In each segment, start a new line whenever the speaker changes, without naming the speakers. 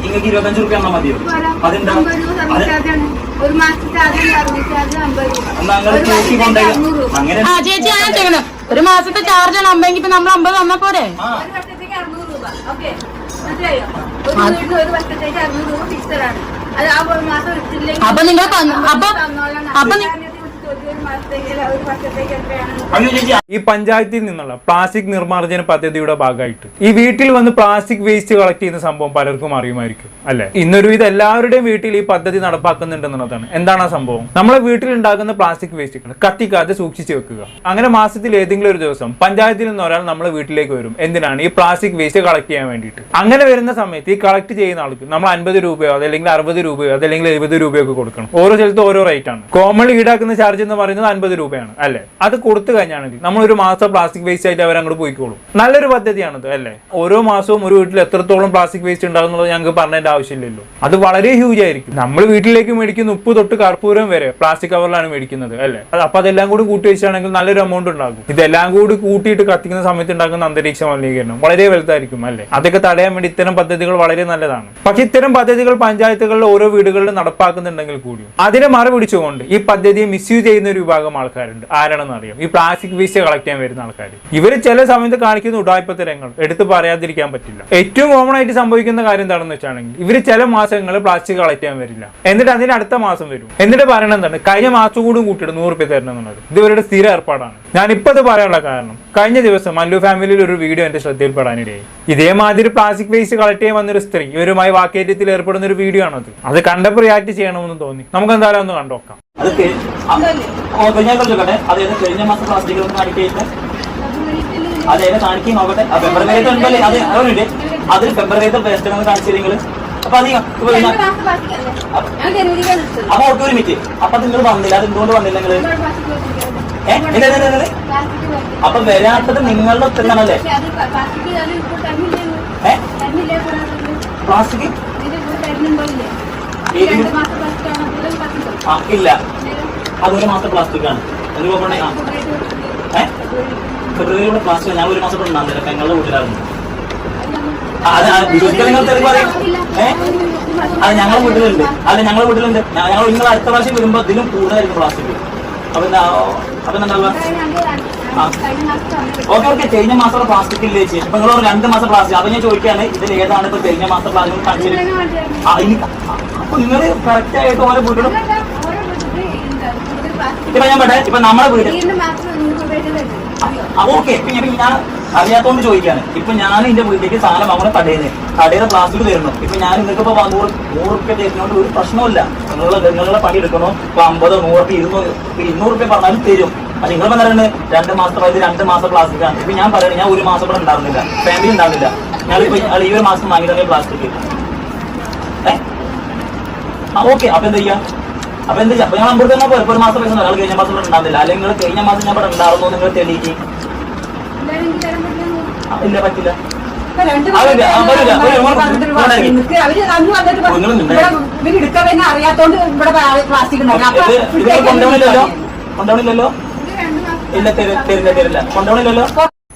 നിങ്ങൾക്ക് ഇരുപത്തഞ്ച് റുപ്യ എന്നാ മതിയോ? അതെന്താ?
ഒരു മാസത്തെ ചാർജ്
ആണ്. അമ്പെങ്കിൽ ഇപ്പൊ നമ്മൾ അമ്പത് തന്നാ പോരെ? അപ്പൊ നിങ്ങൾ അപ്പൊ-. അപ്പൊ
ഈ പഞ്ചായത്തിൽ നിന്നുള്ള പ്ലാസ്റ്റിക് നിർമ്മാർജന പദ്ധതിയുടെ ഭാഗമായിട്ട്. ഈ വീട്ടിൽ വന്ന് പ്ലാസ്റ്റിക് വേസ്റ്റ് കളക്ട് ചെയ്യുന്ന സംഭവം പലർക്കും അറിയുമായിരിക്കും അല്ലെ? ഇന്നൊരു ഇത് എല്ലാവരുടെയും വീട്ടിൽ ഈ പദ്ധതി നടപ്പാക്കുന്നുണ്ടെന്നുള്ളതാണ്. എന്താണ് ആ സംഭവം? നമ്മളെ വീട്ടിൽ ഉണ്ടാകുന്ന പ്ലാസ്റ്റിക് വേസ്റ്റുകൾ കത്തിക്കാതെ സൂക്ഷിച്ചു വെക്കുക. അങ്ങനെ മാസത്തിൽ ഏതെങ്കിലും ഒരു ദിവസം പഞ്ചായത്തിൽ നിന്ന് ഒരാൾ നമ്മളെ വീട്ടിലേക്ക് വരും. എന്തിനാണ്? ഈ പ്ലാസ്റ്റിക് വേസ്റ്റ് കളക്ട് ചെയ്യാൻ വേണ്ടിയിട്ട്. അങ്ങനെ വരുന്ന സമയത്ത് ഈ കളക്ട് ചെയ്യുന്ന ആൾക്ക് നമ്മൾ അൻപത് രൂപയോ അതല്ലെങ്കിൽ അറുപത് രൂപയോ അതല്ലെങ്കിൽ എഴുപത് രൂപയോ ഒക്കെ കൊടുക്കണം. ഓരോ സ്ഥലത്ത് ഓരോ റേറ്റ് ആണ് കോമൺ ഈടാക്കുന്ന ചാർജ് എന്ന് പറയുന്നത് അൻപത് രൂപയാണ് അല്ലെ? അത് കൊടുത്തു കഴിഞ്ഞാണെങ്കിൽ നമ്മൾ ഒരു മാസം പ്ലാസ്റ്റിക് വേസ്റ്റ് ആയിട്ട് അവർ അങ്ങോട്ട് പോയിക്കോളും. നല്ലൊരു പദ്ധതിയാണത് അല്ലെ? ഓരോ മാസവും ഒരു വീട്ടിൽ എത്രത്തോളം പ്ലാസ്റ്റിക് വേസ്റ്റ് ഉണ്ടാകുന്നുള്ളത് ഞങ്ങൾക്ക് പറഞ്ഞതിന്റെ ആവശ്യമില്ലല്ലോ. അത് വളരെ ഹ്യൂജ് ആയിരിക്കും. നമ്മൾ വീട്ടിലേക്ക് മേടിക്കുന്ന ഉപ്പ് തൊട്ട് കർപ്പൂരം വരെ പ്ലാസ്റ്റിക് കവറിലാണ് മേടിക്കുന്നത് അല്ലെ? അപ്പൊ അതെല്ലാം കൂടി കൂട്ടി വെച്ചാണെങ്കിൽ നല്ലൊരു എമൗണ്ട് ഉണ്ടാകും. ഇതെല്ലാം കൂടി കൂട്ടിയിട്ട് കത്തിക്കുന്ന സമയത്ത് ഉണ്ടാക്കുന്ന അന്തരീക്ഷ മലിനീകരണം വളരെ വലുതായിരിക്കും അല്ലെ? അതൊക്കെ തടയാൻ വേണ്ടി ഇത്തരം പദ്ധതികൾ വളരെ നല്ലതാണ്. പക്ഷെ ഇത്തരം പദ്ധതികൾ പഞ്ചായത്തുകളിൽ ഓരോ വീടുകളിലും നടപ്പാക്കുന്നുണ്ടെങ്കിൽ കൂടിയും അതിനെ മറുപിടിച്ചുകൊണ്ട് ഈ പദ്ധതിയെ മിസ്യൂസ് ചെയ്യുന്ന ഒരു വിഭാഗം ആൾക്കാരുണ്ട്. ആരാണെന്ന് അറിയാം. ഈ പ്ലാസ്റ്റിക് വേസ്റ്റ് കളക്ട് ചെയ്യാൻ വരുന്ന ആൾക്കാർ ഇവർ ചില സമയത്ത് കാണിക്കുന്ന ഉടായ്പത്തരങ്ങൾ എടുത്ത് പറയാതിരിക്കാൻ പറ്റില്ല. ഏറ്റവും കോമൺ ആയിട്ട് സംഭവിക്കുന്ന കാര്യം എന്താണെന്ന് വെച്ചാണെങ്കിൽ ഇവർ ചില മാസങ്ങൾ പ്ലാസ്റ്റിക് കളക്ട് ചെയ്യാൻ വരില്ല. എന്നിട്ട് അതിന് അടുത്ത മാസം വരും. എന്നിട്ട് പറയണത് എന്താണ്? കഴിഞ്ഞ മാസം കൂടും കൂട്ടിയിട്ട് നൂറ് രൂപ തരണം എന്നുള്ളത്. ഇത് ഇവരുടെ സ്ഥിര ഏർപ്പാടാണ്. ഞാൻ അത് ഇത് പറയാനുള്ള കാരണം കഴിഞ്ഞ ദിവസം മല്ലു ഫാമിലിയിൽ ഒരു വീഡിയോ എന്റെ ശ്രദ്ധയിൽപ്പെടാനിടയായി. ഇതേമാതിരി പ്ലാസ്റ്റിക് വേസ്റ്റ് കളക്ട് ചെയ്യാൻ വന്നൊരു സ്ത്രീ ഇവരുമായി വാക്കേറ്റത്തിൽ ഏർപ്പെടുന്ന ഒരു വീഡിയോ ആണത്. അത് കണ്ടപ്പോൾ റിയാക്ട് ചെയ്യണമെന്ന് തോന്നി. നമുക്ക് എന്തായാലും ഒന്ന് കണ്ടോക്കാം
നോക്കാം. കെ- ആ, ഓ, കഴിഞ്ഞ കൊല്ലം കഴിഞ്ഞ മാസം പ്ലാസ്റ്റിക് ഒന്ന് കാണിക്കയിട്ട് അതായത് നോക്കട്ടെ? ഫെബ്രുവരി ഉണ്ടല്ലേ? അത് അതിൽ ഫെബ്രുവരി വേസ്റ്റ് അപ്പൊ അധികം. അപ്പൊ ഓക്കെ ഒരു മിനിറ്റ് അപ്പൊ നിങ്ങൾ വന്നില്ല. അത് എന്തുകൊണ്ട് വന്നില്ല നിങ്ങൾ അപ്പൊ വരാത്തത് നിങ്ങളുടെ
പ്ലാ- പ്ലാസ്റ്റിക്? ഇല്ലേ?
അതൊരു മാസം പ്ലാസ്റ്റിക് ആണ് ഒരു ഏഹ് ഫെബ്രുവരിയുടെ പ്ലാസ്റ്റിക്. ഞാൻ ഒരു മാസം ഇവിടെ തരാം പെങ്ങളുടെ വീട്ടിലായിരുന്നു. അത് ഞങ്ങളുടെ വീട്ടിലുണ്ട്. അല്ല ഞങ്ങളുടെ വീട്ടിലുണ്ട്. ഞങ്ങൾ നിങ്ങൾ അടുത്ത പ്രാവശ്യം വരുമ്പോ ഇതിലും കൂടുതലായിരിക്കും പ്ലാസ്റ്റിക്. ഓക്കെ ഓക്കെ കഴിഞ്ഞ മാസം പ്ലാസ്റ്റിക് ഇല്ലേ ചേച്ചി? അപ്പൊ നിങ്ങൾ രണ്ട് മാസം പ്ലാസ്റ്റിക് അപ്പൊ ഞാൻ ചോദിക്കുകയാണ് ഇതിൽ ഏതാണ് ഇപ്പൊ കഴിഞ്ഞ മാസം പ്ലാസ്റ്റിക് അപ്പൊ നിങ്ങൾ കറക്റ്റ് ആയിട്ട് ഓരോ വീട്ടിലും ഇപ്പൊ ഞാൻ പറ്റേ ഇപ്പൊ നമ്മുടെ വീട്. ഓക്കെ ഞാൻ അറിയാത്തോണ്ട് ചോദിക്കാണ്. ഇപ്പൊ ഞാൻ എന്റെ വീട്ടിലേക്ക് സാധനം വാങ്ങുന്ന കടയിൽ നിന്ന് ക്ലാസ്സിൽ പ്ലാസ്റ്റിക് തരുന്നു. ഇപ്പൊ ഞാൻ നിങ്ങൾക്ക് ഇപ്പൊ നൂറ് നൂറ് റുപ്യ തരുന്നോണ്ട് ഒരു പ്രശ്നമില്ല നിങ്ങളുടെ നിങ്ങളുടെ പണി എടുക്കണോ? ഇപ്പൊ അമ്പതോ നൂറ് റുപ്യ ഇരുന്നൂറ് ഇരുന്നൂറ് റുപ്യ പറഞ്ഞാലും തരും. പക്ഷെ നിങ്ങൾ പറയുന്നത് രണ്ട് മാസത്തെ വയസ്സ് രണ്ട് മാസം പ്ലാസ്റ്റിക് ആണ്. ഇപ്പൊ ഞാൻ പറയുന്നത് ഞാൻ ഒരു മാസം ഇവിടെ ഉണ്ടാവുന്നില്ല. ഫാമിലി ഉണ്ടാവുന്നില്ല. ഞാൻ ഈ ഒരു മാസം വാങ്ങിയതന്നെ പ്ലാസ്റ്റിക് ഏഹ് ആ ഓക്കെ അപ്പൊ എന്താ ചെയ്യാ? അപ്പൊ എന്താ അപ്പൊ ഞാൻ അമ്പത് തന്നെ ഒരു മാസം പൈസ ഒരാൾ കഴിഞ്ഞ മാസം ഇവിടെ ഉണ്ടാവില്ല അല്ലെങ്കിൽ നിങ്ങൾ കഴിഞ്ഞ മാസം ഞാൻ ഇവിടെ ഉണ്ടാവുന്നു നിങ്ങൾ തെളിയിക്കും. ഇല്ല പറ്റില്ല.
അറിയാത്തോണ്ട് ഇവിടെ പ്ലാസ്റ്റിക്
ഇല്ല തരില്ല കൊണ്ടുപോണില്ലല്ലോ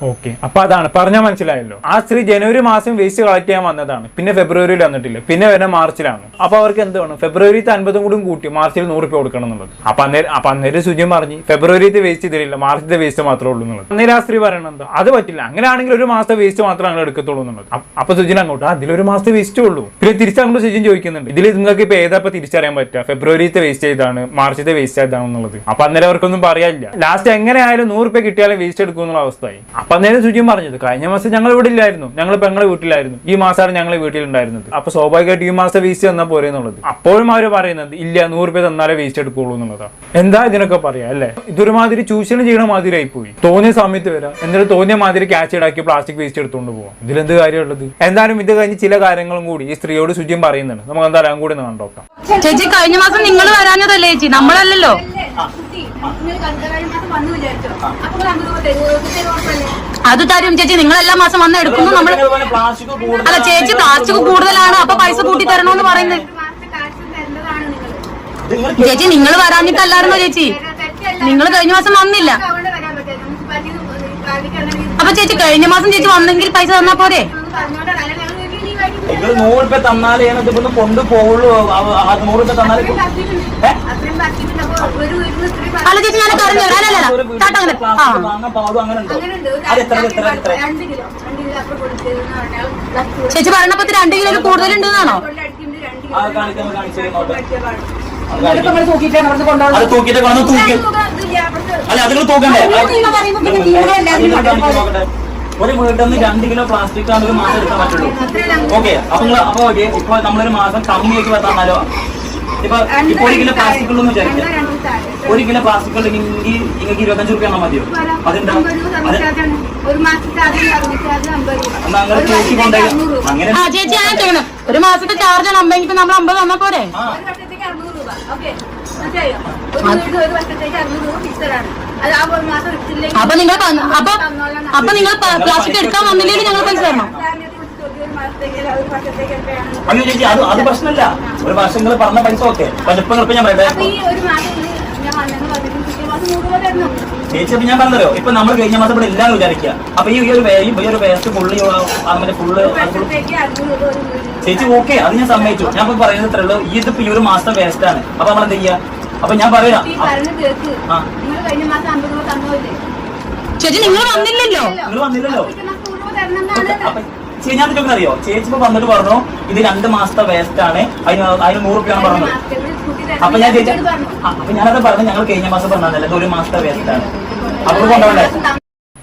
ഓക്കെ. അപ്പൊ അതാണ് പറഞ്ഞാൽ മനസ്സിലായല്ലോ. ആ സ്ത്രീ ജനുവരി മാസം വേസ്റ്റ് കളക്ട് ചെയ്യാൻ വന്നതാണ്. പിന്നെ ഫെബ്രുവരിയിൽ വന്നിട്ടില്ല. പിന്നെ വരുന്ന മാർച്ചിലാണ്. അപ്പൊ അവർക്ക് എന്ത് വേണം? ഫെബ്രുവരിത്തെ അൻപതും കൂടി കൂട്ടി മാർച്ചിൽ നൂറ് രൂപ കൊടുക്കണം എന്നുള്ളത്. അപ്പൊ അന്നേരം അപ്പൊ അന്നേരം സുജി പറഞ്ഞ് ഫെബ്രുവരിത്തെ വേസ്റ്റ് ഇതിലില്ല മാർച്ചിന്റെ വേസ്റ്റ് മാത്രമേ ഉള്ളൂ എന്നുള്ളത്. അന്നേരം ആ സ്ത്രീ പറയണത് അത് പറ്റില്ല. അങ്ങനെ ആണെങ്കിൽ ഒരു മാസത്തെ വേസ്റ്റ് മാത്രം അങ്ങനെ എടുക്കത്തുള്ളൂ എന്നുള്ളത്. അപ്പ- സുജിൻ അങ്ങോട്ട് അതിലൊരു മാസത്തെ വേസ്റ്റേ ഉള്ളൂ. പിന്നെ തിരിച്ചങ്ങോട്ട് സുജിൻ ചോദിക്കുന്നുണ്ട്. ഇതിൽ നിങ്ങൾക്ക് ഇപ്പൊ ഏതാ തിരിച്ചറിയാൻ പറ്റുക ഫെബ്രുവരിത്തെ വേസ്റ്റ് ചെയ്താണ് മാർച്ചിത്തെ വേസ്റ്റ് ചെയ്താണെന്നുള്ളത് അപ്പൊ അന്നേരം അവർക്കൊന്നും പറയാനില്ല. ലാസ്റ്റ് എങ്ങനെയായാലും നൂറ് രൂപ കിട്ടിയാലും വേസ്റ്റ് എടുക്കുമെന്നുള്ള അവസ്ഥയായി. അപ്പൊ അന്നേരം ശുചിയും പറഞ്ഞത്. കഴിഞ്ഞ മാസം ഞങ്ങൾ ഇവിടെ ഇല്ലായിരുന്നു. ഞങ്ങൾ പെങ്ങളെ വീട്ടിലായിരുന്നു. ഈ മാസമാണ് ഞങ്ങൾ വീട്ടിലുണ്ടായിരുന്നത്. അപ്പൊ സ്വാഭാവികമായിട്ട് ഈ മാസം വേസ്റ്റ് തന്നാൽ പോരെ എന്നുള്ളത്. അപ്പോഴും അവർ പറയുന്നത് ഇല്ല നൂറ് രൂപ തന്നാലേ വേസ്റ്റ് എടുക്കുള്ളൂ എന്നുള്ളതാണ് എന്താ ഇതിനൊക്കെ പറയാ അല്ലേ? ഇതൊരുമാതിരി ചൂഷണം ചെയ്യണ മാതിരി ആയിപ്പോയി പോയി. തോന്നിയ സമയത്ത് വരാം എന്നിട്ട് തോന്നിയ മാതിരി ക്യാച്ച് ഇടാക്കി പ്ലാസ്റ്റിക് വേസ്റ്റ് എടുത്തുകൊണ്ട് പോവാം. ഇതിലെന്ത് കാര്യമുള്ളത്? എന്തായാലും ഇത് കഴിഞ്ഞ് ചില കാര്യങ്ങളും കൂടി ഈ സ്ത്രീയോട് ശുചിയും പറയുന്നുണ്ട്. നമുക്ക് എന്തായാലും കൂടി ഒന്ന് കണ്ടോക്കാം
ചേച്ചി കഴിഞ്ഞ മാസം നിങ്ങൾ വരാഞ്ഞതല്ലേ ചേച്ചി? നമ്മളല്ലല്ലോ.
അല്ലേ? കുട്ടി, നിങ്ങൾ കഴിഞ്ഞ മാസം വന്നു വിചാരിച്ചോ അപ്പൊ
അത് തരും ചേച്ചി. നിങ്ങൾ എല്ലാ മാസം വന്ന് എടുക്കുന്നു. നമ്മൾ അല്ല ചേച്ചി പ്ലാസ്റ്റിക് കൂടുതലാണ്. അപ്പൊ പൈസ കൂട്ടി തരണോന്ന് പറയുന്നത്. ചേച്ചി നിങ്ങൾ വരാഞ്ഞിട്ടല്ലായിരുന്നോ ചേച്ചി? നിങ്ങൾ കഴിഞ്ഞ മാസം വന്നില്ല. അപ്പൊ ചേച്ചി കഴിഞ്ഞ മാസം ചേച്ചി വന്നെങ്കിൽ പൈസ തന്നാ പോരെ?
നിങ്ങൾ നൂറ് രൂപ തന്നാലേ ഞാൻ ഇതിപ്പോ കൊണ്ടുപോകുള്ളൂ നൂറ് രൂപ തന്നാലേ
അല്ല ചേച്ചി ഞാൻ പറഞ്ഞു ചേച്ചി പറഞ്ഞപ്പോ രണ്ട് കിലോ
ഇവിടുന്ന് കൊണ്ടുപോകുന്നത്
അത് തൂക്കിയിട്ട് കാണും തൂക്കി അല്ല അത് തൂക്കണ്ടേ നോക്കട്ടെ. ഒരു വീട്ടിൽ നിന്ന് രണ്ട് കിലോ പ്ലാസ്റ്റിക് ആണ് ഒരു മാസം എടുക്കാൻ പറ്റുള്ളൂ. ഓക്കെ അപ്പൊ നിങ്ങൾ അപ്പൊ ഓക്കെ ഇപ്പൊ നമ്മളൊരു മാസം കമ്മിയൊക്കെ തന്നാലോ ഇപ്പൊ ഇപ്പൊ ഒരു കിലോ പ്ലാസ്റ്റിക് ഉള്ളൂ എന്ന് വിചാരിക്കാം. ഒരു കിലോ പ്ലാസ്റ്റിക് ഉണ്ടെങ്കിൽ നിങ്ങൾക്ക് ഇരുപത്തഞ്ച് റുപ്യ മതിയോ
രൂപ എണ്ണം മതിയോ? ഒരു മാസത്തെ ചാർജ് അമ്പത് രൂപ
എന്നാ അങ്ങനെ
ഒരു
തൂക്കി
വർഷത്തേക്ക്
കൊണ്ടുപോയി.
അറുന്നൂറ് രൂപ.
അങ്ങനെ
ആ ചേച്ചി ഞാൻ ചെയ്യണം ഒരു മാസത്തെ ചാർജാണ് അമ്പെങ്കിൽ നമ്മൾ അമ്പത് തന്നാ പോരെ?
ഒരു വർഷത്തേക്ക് അറുന്നൂറ് രൂപ. ഓക്കെ മനസ്സിലായോ? ഒരു വർഷത്തേക്ക് അറുന്നൂറ് രൂപ ഫിക്സഡ് അത്
അപ്പൊ നിങ്ങൾ അപ്പൊ അപ്പൊ നിങ്ങൾ പ്ലാസ്റ്റിക് എടുക്കാൻ വന്നില്ലെങ്കിൽ ഞങ്ങൾ പൈസ തരണം
അയ്യോ ചേച്ചി അത് അത് പ്രശ്നമല്ല ഒരു വർഷം നിങ്ങൾ പറഞ്ഞ പൈസ ഓക്കെ വലിപ്പം ഇപ്പൊ ഞാൻ പറയട്ടെ ചേച്ചി അപ്പൊ ഞാൻ പറഞ്ഞല്ലോ ഇപ്പൊ നമ്മൾ കഴിഞ്ഞ മാസം ഇവിടെ എല്ലാം വിചാരിക്കുക അപ്പൊ ഈ ഒരു ഈ ഒരു വേസ്റ്റ് ഫുള്ള് അങ്ങനെ ഫുള്ള് ചേച്ചി ഓക്കെ അത് ഞാൻ സമ്മതിച്ചു ഞാൻ ഇപ്പൊ പറയുന്നത് ഇത്രയുള്ളൂ ഈ ഇതിപ്പോ ഈ ഒരു മാസം വേസ്റ്റ് ആണ് അപ്പൊ നമ്മൾ എന്താ ചെയ്യാ അപ്പൊ ഞാൻ പറയാം.
ഈ പറഞ്ഞ കേക്ക്.
ആ.
കഴിഞ്ഞ മാസം അമ്പത് രൂപ തന്നോല്ലേ
ചേച്ചി നിങ്ങൾ വന്നില്ലല്ലോ?
നിങ്ങൾ വന്നില്ലല്ലോ. ചേച്ചി ഞാൻ ചോദിക്കാൻ അറിയോ? ചേച്ചി ഇപ്പൊ വന്നിട്ട് പറഞ്ഞു ഇത് രണ്ട് മാസത്തെ വേസ്റ്റ് ആണ്. അതിന് അതിന് നൂറ് റുപ്യാണ് പറഞ്ഞത്. അപ്പൊ ഞാൻ ചേച്ചി അപ്പൊ ഞാനത് പറഞ്ഞു ഞങ്ങൾ കഴിഞ്ഞ മാസം പറഞ്ഞതല്ല? ഒരു മാസത്തെ വേസ്റ്റ് ആണ്. അപ്പൊ കൊണ്ടുപോകണ്ടേ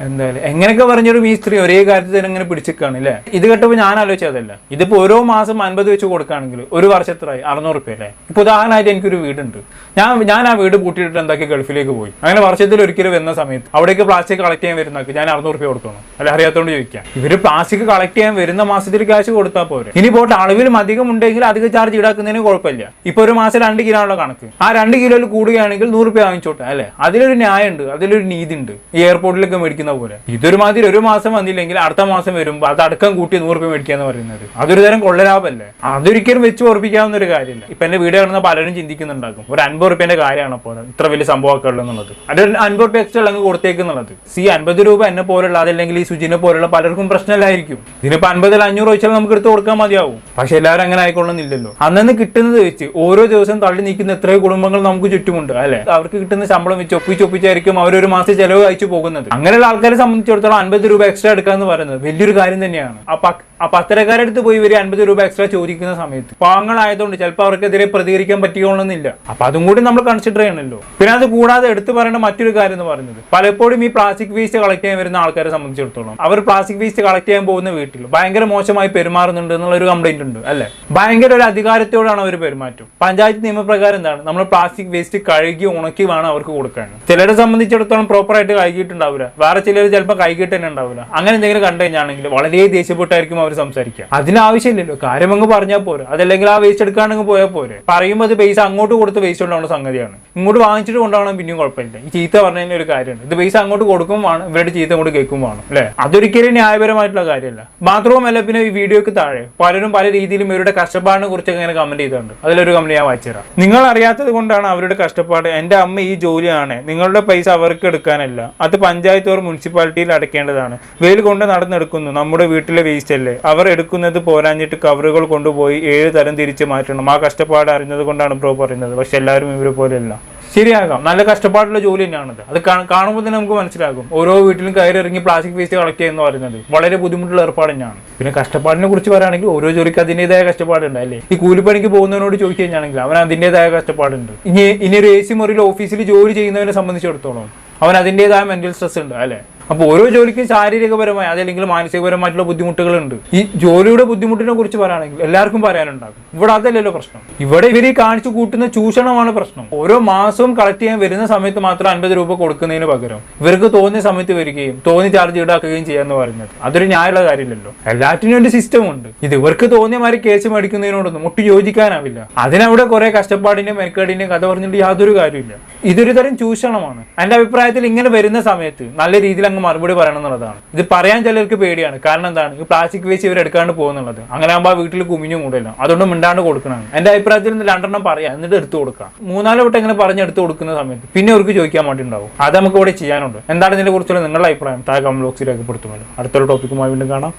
എന്തായാലും എങ്ങനെയൊക്കെ പറഞ്ഞൊരു ഈ സ്ത്രീ ഒരേ കാര്യത്തിൽ ഇങ്ങനെ പിടിച്ചിരിക്കുകയാണ് അല്ലേ ഇത് കേട്ടപ്പോൾ ഞാൻ ആലോചിച്ചതല്ല ഇതിപ്പോൾ ഓരോ മാസം അൻപത് വെച്ച് കൊടുക്കുകയാണെങ്കിൽ ഒരു വർഷത്തിലായി അറുന്നൂറ് റുപ്യ അല്ലേ? ഇപ്പൊ ഉദാഹരണമായിട്ട് എനിക്കൊരു വീടുണ്ട്. ഞാൻ ഞാൻ ആ വീട് പൂട്ടിയിട്ട് എന്താക്കി ഗൾഫിലേക്ക് പോയി. അങ്ങനെ വർഷത്തിൽ ഒരിക്കലും വരുന്ന സമയത്ത് അവിടേക്ക് പ്ലാസ്റ്റിക് കളക്ട് ചെയ്യാൻ വരുന്നൊക്കെ ഞാൻ അറുന്നൂറ് റുപ്യ കൊടുക്കണം അല്ല അറിയാത്തോണ്ട് ചോദിക്കാം. ഇവർ പ്ലാസ്റ്റിക് കളക്ട് ചെയ്യാൻ വരുന്ന മാസത്തിൽ ക്യാഷ് കൊടുത്താൽ പോരെ. ഇനി പോട്ടെ അളവിലും അധികം ഉണ്ടെങ്കിൽ അധിക ചാർജ് ഈടാക്കുന്നതിന് കുഴപ്പമില്ല. ഇപ്പൊ ഒരു മാസം രണ്ട് കിലോ ഉള്ള കണക്ക്. ആ രണ്ട് കിലോയിൽ കൂടുകയാണെങ്കിൽ നൂറ് റുപ്യ വാങ്ങിച്ചോട്ടെ അല്ലേ? അതിലൊരു ന്യായമുണ്ട് അതിലൊരു നീതി ഉണ്ട് ഈ എയർപോർട്ടിലൊക്കെ മേടിക്കുന്ന പോലെ ഇതൊരു മാതിരി ഒരു മാസം വന്നില്ലെങ്കിൽ അടുത്ത മാസം വരുമ്പോൾ അത് അടക്കം കൂട്ടി നൂറ് റുപ്യ മേടിക്കുക എന്ന് പറയുന്നത്. അതൊരു തരം കൊള്ളലാഭല്ലേ അതൊരിക്കലും വെച്ച് ഓർപ്പിക്കാവുന്ന ഒരു കാര്യമില്ല ഇപ്പൊ എന്റെ വീഡിയോ കാണുന്ന പലരും ചിന്തിക്കുന്നുണ്ടാകും ഒരു അൻപത് റുപ്യന്റെ കാര്യമാണ് അപ്പോൾ ഇത്ര വലിയ സംഭവമൊക്കെ ഉള്ളതെന്നുള്ളത് അതൊരു അൻപത് റുപ്യ എക്സ്ട്രാ അങ്ങ് കൊടുത്തേക്കുന്നുള്ളത് സി അൻപത് രൂപ എന്നെ പോലുള്ള അതല്ലെങ്കിൽ ഈ സുജിനെ പോലുള്ള പലർക്കും പ്രശ്നമില്ലായിരിക്കും. ഇതിനിപ്പോ അൻപതിൽ അഞ്ഞൂറ് വെച്ചാൽ നമുക്ക് എടുത്ത് കൊടുക്കാൻ മതിയാവും. പക്ഷെ എല്ലാവരും അങ്ങനെ ആയിക്കൊള്ളുന്നില്ലല്ലോ. അന്നു കിട്ടുന്നത് വെച്ച് ഓരോ ദിവസം തള്ളി നിൽക്കുന്ന എത്രയോ കുടുംബങ്ങൾ നമുക്ക് ചുറ്റുമുണ്ട് അല്ലെ? അവർക്ക് കിട്ടുന്ന ശമ്പളം വെച്ച് ഒപ്പിച്ചൊപ്പിച്ചായിരിക്കും അവരൊരു മാസം ചെലവ് അയച്ചു പോകുന്നത്. അങ്ങനെയുള്ള ആൾക്കാരെ സംബന്ധിച്ചിടത്തോളം അൻപത് രൂപ എക്സ്ട്രാ എടുക്കുക എന്ന് പറയുന്നത് വലിയൊരു കാര്യം തന്നെയാണ്. അപ്പൊ ആ പത്തരക്കാരുടെ അടുത്ത് പോയി ഇവർ അൻപത് രൂപ എക്സ്ട്രാ ചോദിക്കുന്ന സമയത്ത് പാവങ്ങളായതുകൊണ്ട് ചിലപ്പോൾ അവർക്കെതിരെ പ്രതികരിക്കാൻ പറ്റിയോളണമെന്നില്ല അപ്പൊ അതും കൂടി നമ്മൾ കൺസിഡർ ചെയ്യണമല്ലോ പിന്നെ അത് കൂടാതെ എടുത്തു പറയേണ്ട മറ്റൊരു കാര്യം എന്ന് പറയുന്നത് പലപ്പോഴും ഈ പ്ലാസ്റ്റിക് വേസ്റ്റ് കളക്ട് ചെയ്യാൻ വരുന്ന ആൾക്കാരെ സംബന്ധിച്ചിടത്തോളം അവർ പ്ലാസ്റ്റിക് വേസ്റ്റ് കളക്ട് ചെയ്യാൻ പോകുന്ന വീട്ടിൽ ഭയങ്കര മോശമായി പെരുമാറുന്നുണ്ട് എന്നുള്ള ഒരു കംപ്ലൈന്റ് ഉണ്ട് അല്ലെ? ഭയങ്കര ഒരു അധികാരത്തോടാണ് അവർ പെരുമാറ്റം. പഞ്ചായത്ത് നിയമപ്രകാരം എന്താണ്? നമ്മൾ പ്ലാസ്റ്റിക് വേസ്റ്റ് കഴുകി ഉണക്കി വേണം അവർക്ക് കൊടുക്കാൻ ചിലരെ സംബന്ധിച്ചിടത്തോളം പ്രോപ്പറായിട്ട് കഴുകിയിട്ടുണ്ടാവില്ല. വേറെ ചിലർ ചിലപ്പോൾ കൈകിട്ട് തന്നെ ഉണ്ടാവില്ല. അങ്ങനെ എന്തെങ്കിലും കണ്ടു കഴിഞ്ഞാണെങ്കിൽ വളരെ ദേഷ്യപ്പെട്ടായിരിക്കും അവർ സംസാരിക്കുക. അതിനാവശ്യമില്ലല്ലോ കാര്യം അങ്ങ് പറഞ്ഞാൽ പോരെ. അതല്ലെങ്കിൽ ആ വേസ്റ്റ് എടുക്കാണെങ്കിൽ പോയാൽ പോരെ. പറയുമ്പോൾ അത് പൈസ അങ്ങോട്ട് കൊടുത്ത് വേസ്റ്റ് കൊണ്ടാവുന്ന സംഗതിയാണ്. ഇങ്ങോട്ട് വാങ്ങിച്ചിട്ട് കൊണ്ടാവണം പിന്നെയും കുഴപ്പമില്ല. ഈ ചീത്ത പറഞ്ഞതിന് ഒരു കാര്യമുണ്ട്. ഇത് പൈസ അങ്ങോട്ട് കൊടുക്കും വേണം. ഇവരുടെ ചീത്ത അങ്ങോട്ട് കേൾക്കും വേണം. അല്ലെ? അതൊരിക്കലും ന്യായപരമായിട്ടുള്ള കാര്യമല്ല. മാത്രവുമല്ല പിന്നെ ഈ വീഡിയോക്ക് താഴെ പലരും പല രീതിയിലും ഇവരുടെ കഷ്ടപ്പാടിനെ കുറിച്ച് ഇങ്ങനെ കമന്റ് ചെയ്തിട്ടുണ്ട്. അതിലൊരു കമന്റ് ഞാൻ വായിച്ചുതരാം. നിങ്ങൾ അറിയാത്തത് കൊണ്ടാണ് അവരുടെ കഷ്ടപ്പാട്. എന്റെ അമ്മ ഈ ജോലിയാണ്. നിങ്ങളുടെ പൈസ അവർക്ക് എടുക്കാനല്ല. അത് പഞ്ചായത്ത് ഓർ മുനിസിപ്പാലിറ്റിയിൽ അടയ്ക്കേണ്ടതാണ്. വെയിൽ കൊണ്ട് നടന്നെടുക്കുന്നു. നമ്മുടെ വീട്ടിലെ വേസ്റ്റ് അല്ലേ? അവർ എടുക്കുന്നത് പോരാഞ്ഞിട്ട് കവറുകൾ കൊണ്ടുപോയി ഏഴ് തരം തിരിച്ച് മാറ്റണം. ആ കഷ്ടപ്പാട് അറിഞ്ഞത് കൊണ്ടാണ് ബ്രോ പറയുന്നത്. പക്ഷെ എല്ലാവരും ഇവരെ പോലെയല്ല. ശരിയാകാം. നല്ല കഷ്ടപ്പാടുള്ള ജോലി തന്നെയാണത്. അത് കാണുമ്പോൾ തന്നെ നമുക്ക് മനസ്സിലാകും. ഓരോ വീട്ടിലും കയറി ഇറങ്ങി പ്ലാസ്റ്റിക് വേസ്റ്റ് കളക്ട് ചെയ്യുന്ന പറയുന്നത്. വളരെ ബുദ്ധിമുട്ടുള്ള ഏർപ്പാട് തന്നെയാണ്. പിന്നെ കഷ്ടപ്പാടിനെ കുറിച്ച് പറയുകയാണെങ്കിൽ ഓരോ ജോലിക്ക് അതിന്റെതായ കഷ്ടപ്പാടുണ്ട് അല്ലേ? ഈ കൂലിപ്പണിക്ക് പോകുന്നവനോട് ചോദിച്ചു കഴിഞ്ഞാണെങ്കിൽ അവൻ അതിന്റെതായ കഷ്ടപ്പാടുണ്ട്. ഇനി ഇനി ഒരു എ സി മുറിയിൽ ഓഫീസിൽ ജോലി ചെയ്യുന്നവനെ സംബന്ധിച്ചിടത്തോളം അവൻ അതിന്റെതായ മെന്റൽ സ്ട്രെസ് ഉണ്ട് അല്ലേ? അപ്പോൾ ഓരോ ജോലിക്കും ശാരീരികപരമായ അതല്ലെങ്കിൽ മാനസികപരമായിട്ടുള്ള ബുദ്ധിമുട്ടുകളുണ്ട്. ഈ ജോലിയുടെ ബുദ്ധിമുട്ടിനെ കുറിച്ച് പറയുകയാണെങ്കിൽ എല്ലാവർക്കും പറയാനുണ്ടാകും. ഇവിടെ അതല്ലല്ലോ പ്രശ്നം. ഇവിടെ ഇവർ ഈ കാണിച്ചു കൂട്ടുന്ന ചൂഷണമാണ് പ്രശ്നം. ഓരോ മാസവും കളക്ട് ചെയ്യാൻ വരുന്ന സമയത്ത് മാത്രം അൻപത് രൂപ കൊടുക്കുന്നതിന് പകരം ഇവർക്ക് തോന്നിയ സമയത്ത് വരികയും തോന്നി ചാർജ് ഈടാക്കുകയും ചെയ്യാന്ന് പറഞ്ഞത്. അതൊരു ന്യായമുള്ള കാര്യമില്ലല്ലോ. എല്ലാറ്റിനും ഒരു സിസ്റ്റം ഉണ്ട്. ഇത് ഇവർക്ക് തോന്നിയ മാതിരി കേസ് മേടിക്കുന്നതിനോടൊന്നും ഒട്ടും യോജിക്കാനാവില്ല. അതിനവിടെ കുറെ കഷ്ടപ്പാടിന്റെ മെനക്കേടിന്റെയും കഥ പറഞ്ഞിട്ട് യാതൊരു കാര്യമില്ല ഇതൊരു തരം ചൂഷണമാണ്. എന്റെ അഭിപ്രായത്തിൽ ഇങ്ങനെ വരുന്ന സമയത്ത് നല്ല രീതിയിൽ അങ്ങ് മറുപടി പറയണം എന്നുള്ളതാണ്. ഇത് പറയാൻ ചിലർക്ക് പേടിയാണ്. കാരണം എന്താണ്? ഈ പ്ലാസ്റ്റിക് വേസ്റ്റ് ഇവർ എടുക്കാണ്ട് പോകുന്നുള്ളത്. അങ്ങനെ ആകുമ്പോൾ വീട്ടിൽ കുമിഞ്ഞു കൂടല്ലോ. അതുകൊണ്ട് മിണ്ടാണ്ട് കൊടുക്കണം എന്റെ അഭിപ്രായത്തിൽ രണ്ടെണ്ണം പറയാം. എന്നിട്ട് എടുത്തു കൊടുക്കാം. മൂന്നാൽ വട്ടം ഇങ്ങനെ പറഞ്ഞ് എടുത്തു കൊടുക്കുന്ന സമയത്ത് പിന്നെ അവർക്ക് ചോദിക്കാൻ വേണ്ടി ഉണ്ടാവും അത് നമുക്ക് ഇവിടെ ചെയ്യാനുണ്ട്. എന്താണ് ഇതിനെ കുറിച്ചുള്ള നിങ്ങളുടെ അഭിപ്രായം? താഴെ കമന്റ് ബോക്സിൽ രേഖപ്പെടുത്തുമല്ലോ. അടുത്തൊരു ടോപ്പിക്കുമായി വീണ്ടും കാണാം.